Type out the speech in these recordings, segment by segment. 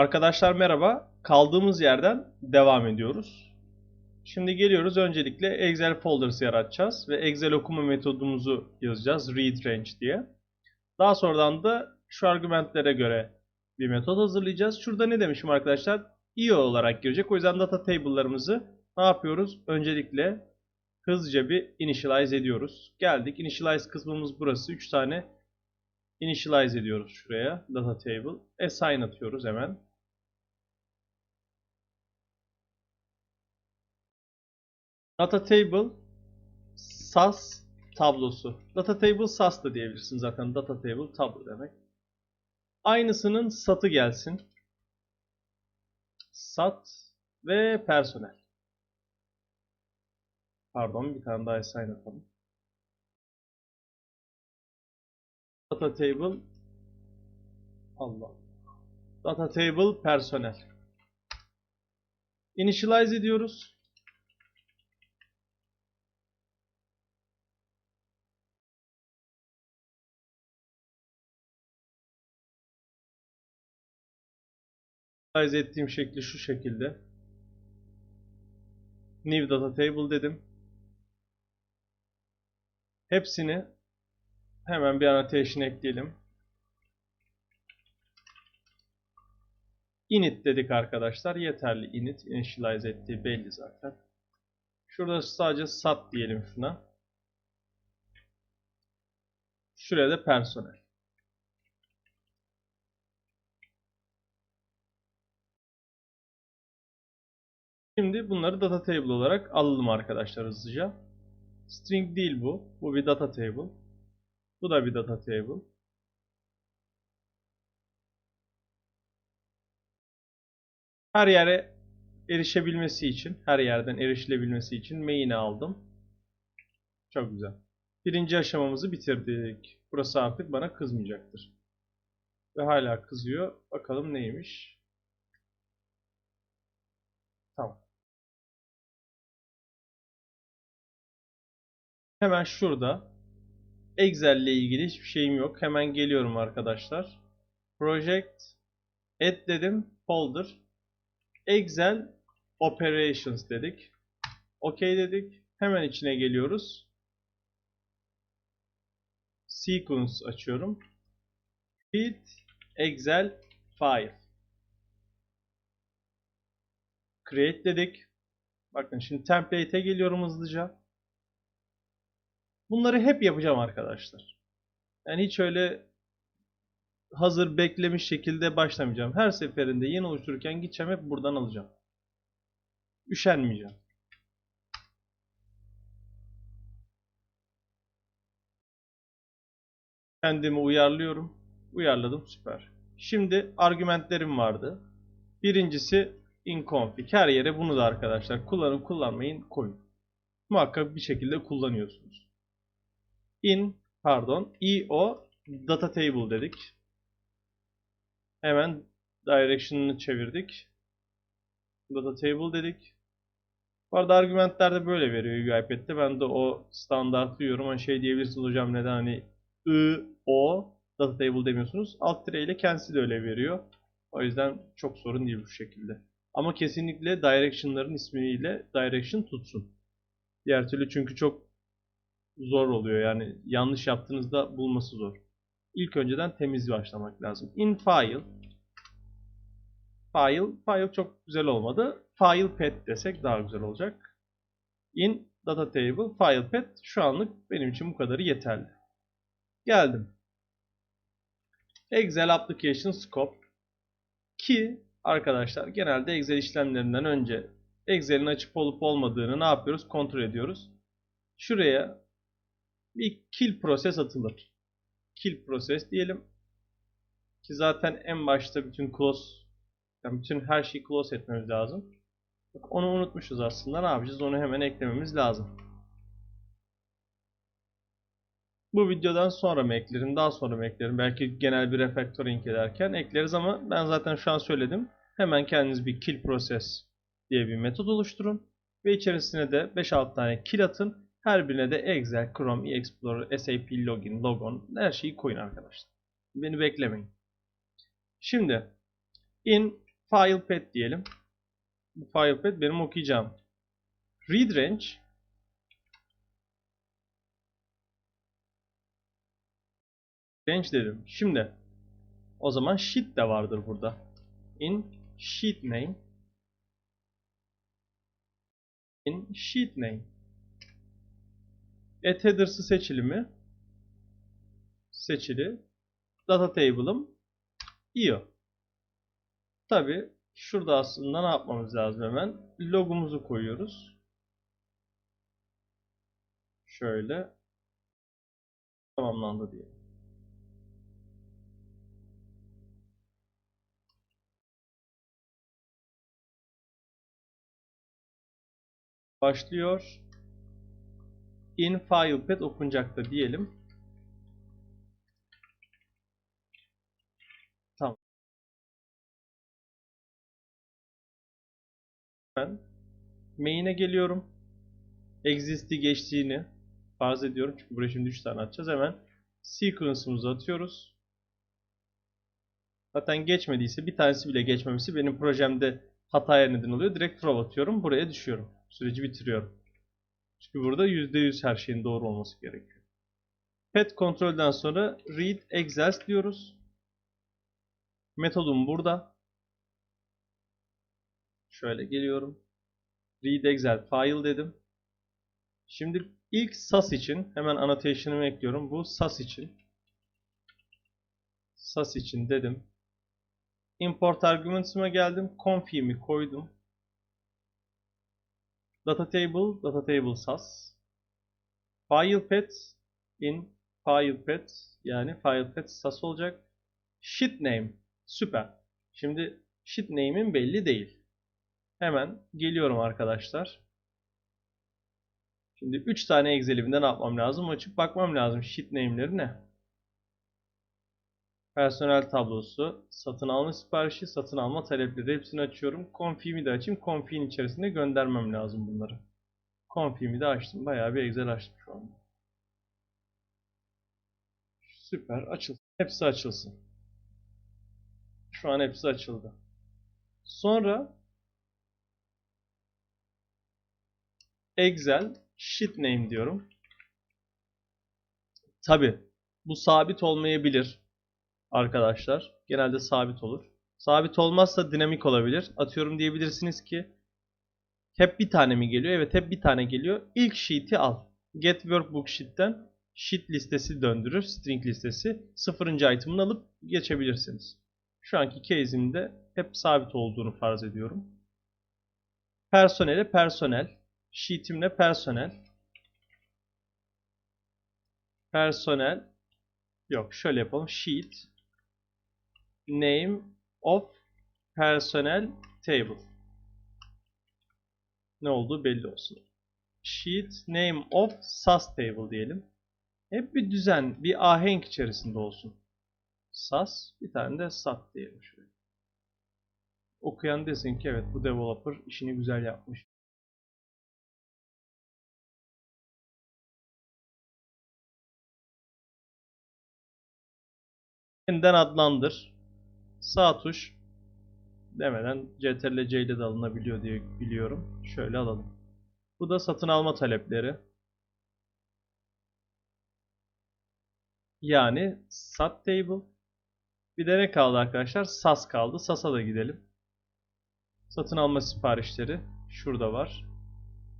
Arkadaşlar merhaba. Kaldığımız yerden devam ediyoruz. Şimdi geliyoruz. Öncelikle Excel folders yaratacağız ve Excel okuma metodumuzu yazacağız. Read range diye. Daha sonradan da şu argümantlere göre bir metot hazırlayacağız. Şurada ne demişim arkadaşlar? IO olarak girecek. O yüzden data table'larımızı ne yapıyoruz? Öncelikle hızlıca bir initialize ediyoruz. Geldik. Initialize kısmımız burası. 3 tane initialize ediyoruz şuraya. Data table. Assign atıyoruz hemen. Data table SAS tablosu. Data table SAS da diyebilirsin zaten. Data table tablo demek. Aynısının satı gelsin. Sat ve personel. Pardon bir tane daha assign atalım. Data table Allah. Data table personel. Initialize ediyoruz. Initialize ettiğim şekli şu şekilde. New data table dedim. Hepsini hemen bir annotation ekleyelim. Init dedik arkadaşlar. Yeterli init. Initialize ettiği belli zaten. Şurada sadece sat diyelim şuna. Şuraya da personel. Şimdi bunları data table olarak alalım arkadaşlar hızlıca. String değil bu. Bu bir data table. Bu da bir data table. Her yere erişebilmesi için, her yerden erişilebilmesi için main'i aldım. Çok güzel. Birinci aşamamızı bitirdik. Burası artık bana kızmayacaktır. Ve hala kızıyor. Bakalım neymiş. Hemen şurada Excel ile ilgili hiçbir şeyim yok. Hemen geliyorum arkadaşlar. Project Add dedim. Folder Excel Operations dedik. OK dedik. Hemen içine geliyoruz. Sequence açıyorum. Read Excel File. Create dedik. Bakın şimdi template'e geliyorum hızlıca. Bunları hep yapacağım arkadaşlar. Yani hiç öyle hazır beklemiş şekilde başlamayacağım. Her seferinde yeni oluştururken gideceğim hep buradan alacağım. Üşenmeyeceğim. Kendimi uyarlıyorum. Uyarladım süper. Şimdi argümentlerim vardı. Birincisi inconfig. Her yere bunu da arkadaşlar kullanın kullanmayın koyun. Muhakkak bir şekilde kullanıyorsunuz. In pardon io data table dedik. Hemen direction'ını çevirdik. Data table dedik. Bu arada argümentler de böyle veriyor UiPath'te. Ben de o standartlıyorum. Hani şey diyebilirsiniz hocam neden hani I, O data table demiyorsunuz. Alt tire ile kendisi de öyle veriyor. O yüzden çok sorun değil bu şekilde. Ama kesinlikle direction'ların ismiyle direction tutsun. Diğer türlü çünkü çok zor oluyor. Yani yanlış yaptığınızda bulması zor. İlk önceden temiz başlamak lazım. In file file file çok güzel olmadı. File path desek daha güzel olacak. In data table file path şu anlık benim için bu kadarı yeterli. Geldim. Excel application scope ki arkadaşlar genelde Excel işlemlerinden önce Excel'in açıp olup olmadığını ne yapıyoruz? Kontrol ediyoruz. Şuraya bir kill proses atılır. Kill proses diyelim. Ki zaten en başta bütün close yani bütün her şeyi close etmemiz lazım. Bak onu unutmuşuz aslında. Ne yapacağız? Onu hemen eklememiz lazım. Bu videodan sonra mı eklerim? Daha sonra mı eklerim? Belki genel bir refactoring ederken ekleriz ama ben zaten şu an söyledim. Hemen kendiniz bir kill process diye bir metot oluşturun. Ve içerisine de 5-6 tane kill atın. Her birine de Excel, Chrome, Explorer, SAP, Login, Logon her şeyi koyun arkadaşlar. Beni beklemeyin. Şimdi in file path diyelim. Bu file path benim okuyacağım. Read range range dedim. Şimdi o zaman sheet de vardır burada. In sheet name in sheet name at headers'ı seçili mi? Seçili. Data table'ım io. Tabi şurada aslında ne yapmamız lazım hemen? Logumuzu koyuyoruz. Şöyle tamamlandı diye. Başlıyor. In file path okunacak diyelim. Tamam. Ben main'e geliyorum. Exist'i geçtiğini farz ediyorum. Çünkü buraya şimdi 3 tane atacağız. Hemen sequence'ımızı atıyoruz. Zaten geçmediyse bir tanesi bile geçmemesi benim projemde hataya neden oluyor. Direkt throw atıyorum. Buraya düşüyorum. Süreci bitiriyorum. Çünkü burada %100 her şeyin doğru olması gerekiyor. Pet kontrolden sonra read exhaust diyoruz. Metodum burada. Şöyle geliyorum. Read exhaust file dedim. Şimdi ilk SAS için hemen annotation'ımı ekliyorum. Bu SAS için. SAS için dedim. Import arguments'ıma geldim. Config'imi koydum. Data table, data table SAS. File path in file path yani file path SAS olacak. Sheet name. Süper. Şimdi sheet name'im belli değil. Hemen geliyorum arkadaşlar. Şimdi 3 tane Excel'imde ne yapmam lazım? Açıp bakmam lazım. Sheet name'leri ne? Personel tablosu, satın alma siparişi, satın alma talepleri hepsini açıyorum. Config'imi de açayım. Config'in içerisinde göndermem lazım bunları. Config'imi de açtım. Bayağı bir Excel açtım şu anda. Süper. Açılsın. Hepsi açılsın. Şu an hepsi açıldı. Sonra Excel sheet name diyorum. Tabi bu sabit olmayabilir arkadaşlar. Genelde sabit olur. Sabit olmazsa dinamik olabilir. Atıyorum diyebilirsiniz ki hep bir tane mi geliyor? Evet hep bir tane geliyor. İlk sheet'i al. Get workbook sheet'ten sheet listesi döndürür. String listesi. Sıfırıncı item'ını alıp geçebilirsiniz. Şu anki case'imde hep sabit olduğunu farz ediyorum. Personele personel. Sheet'imle personel. Personel. Yok şöyle yapalım. Sheet name of personnel table. Ne olduğu belli olsun. Sheet name of SAS table diyelim. Hep bir düzen, bir ahenk içerisinde olsun. SAS, bir tane de SAT diyelim şöyle. Okuyan desin ki evet bu developer işini güzel yapmış. Yeniden adlandır. Sağ tuş demeden CTRL C ile de alınabiliyor diye biliyorum. Şöyle alalım. Bu da satın alma talepleri. Yani sat table. Bir de ne kaldı arkadaşlar? SAS kaldı. SAS'a da gidelim. Satın alma siparişleri. Şurada var.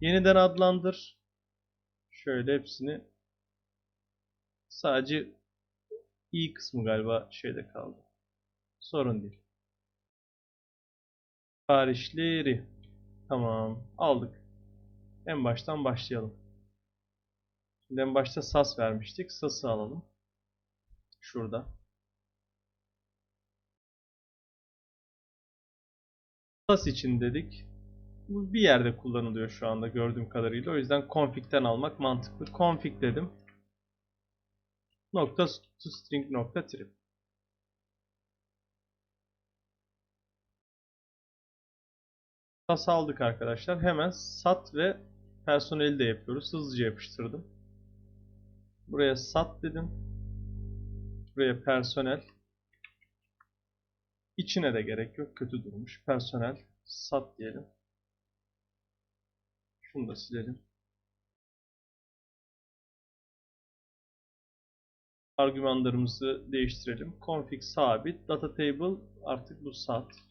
Yeniden adlandır. Şöyle hepsini sadece i kısmı galiba şeyde kaldı. Sorun değil. Siparişleri. Tamam. Aldık. En baştan başlayalım. Şimdi en başta SAS vermiştik. SAS'ı alalım. Şurada. SAS için dedik. Bu bir yerde kullanılıyor şu anda gördüğüm kadarıyla. O yüzden config'ten almak mantıklı. Config dedim. Nokta string nokta trip. SAS aldık arkadaşlar. Hemen sat ve personeli de yapıyoruz. Hızlıca yapıştırdım. Buraya sat dedim. Buraya personel. İçine de gerek yok. Kötü durmuş. Personel sat diyelim. Şunu da silelim. Argümanlarımızı değiştirelim. Config sabit. Data table artık bu sat.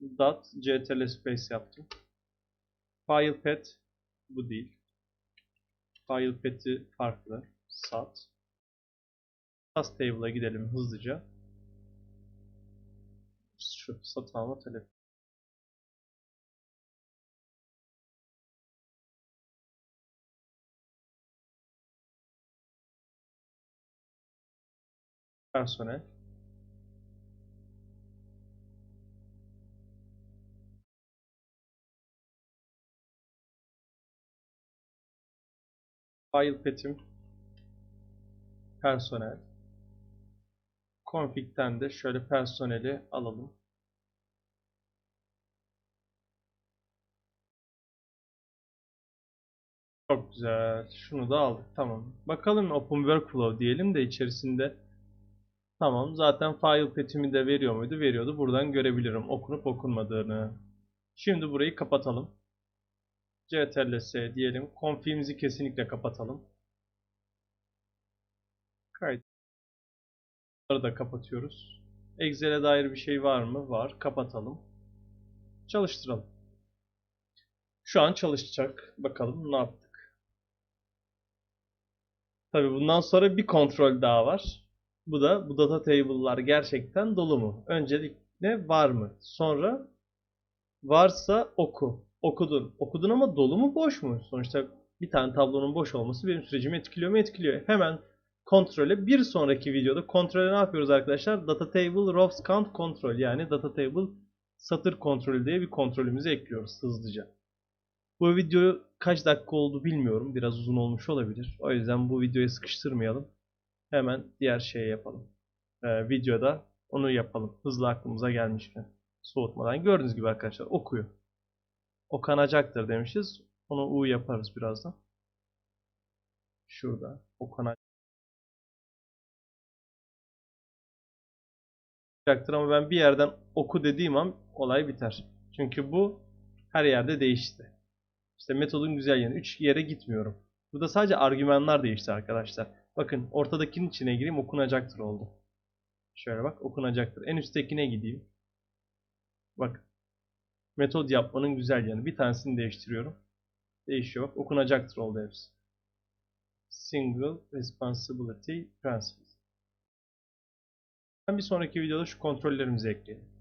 Dot ctl space yaptım. File path bu değil. File path'i farklı. Sat. Task table'a gidelim hızlıca. Şu satın alma talep. Personel. File path'im personel. Config'ten de şöyle personeli alalım. Çok güzel. Şunu da aldık. Tamam. Bakalım Open Workflow diyelim de içerisinde Tamam. Zaten file path'imi de veriyor muydu? Veriyordu. Buradan görebilirim okunup okunmadığını. Şimdi burayı kapatalım. Ctrl-s diyelim. Config'imizi kesinlikle kapatalım. Kayıtları da kapatıyoruz. Excel'e dair bir şey var mı? Var. Kapatalım. Çalıştıralım. Şu an çalışacak. Bakalım ne yaptık. Tabi bundan sonra bir kontrol daha var. Bu da bu data table'lar gerçekten dolu mu? Öncelikle var mı? Sonra varsa oku. Okudun. Okudun ama dolu mu boş mu? Sonuçta bir tane tablonun boş olması benim sürecimi etkiliyor mu? Etkiliyor. Hemen kontrole bir sonraki videoda kontrole ne yapıyoruz arkadaşlar? Data table rows count kontrol yani data table satır kontrolü diye bir kontrolümüzü ekliyoruz hızlıca. Bu video kaç dakika oldu bilmiyorum. Biraz uzun olmuş olabilir. O yüzden bu videoyu sıkıştırmayalım. Hemen diğer şeyi yapalım. Ee, videoda onu yapalım. Hızlı aklımıza gelmişken. Soğutmadan. Gördüğünüz gibi arkadaşlar okuyor. Okanacaktır demişiz. Onu U yaparız birazdan. Şurada. Okanacaktır ama ben bir yerden oku dediğim an olay biter. Çünkü bu her yerde değişti. İşte metodun güzel yanı. 3 yere gitmiyorum. Burada sadece argümanlar değişti arkadaşlar. Bakın ortadakinin içine gireyim okunacaktır oldu. Şöyle bak okunacaktır. En üsttekine gideyim. Bak. Metod yapmanın güzel yanı. Bir tanesini değiştiriyorum. Değişiyor bak. Okunacaktır oldu hepsi. Single Responsibility Transfer. Bir sonraki videoda şu kontrollerimizi ekleyelim.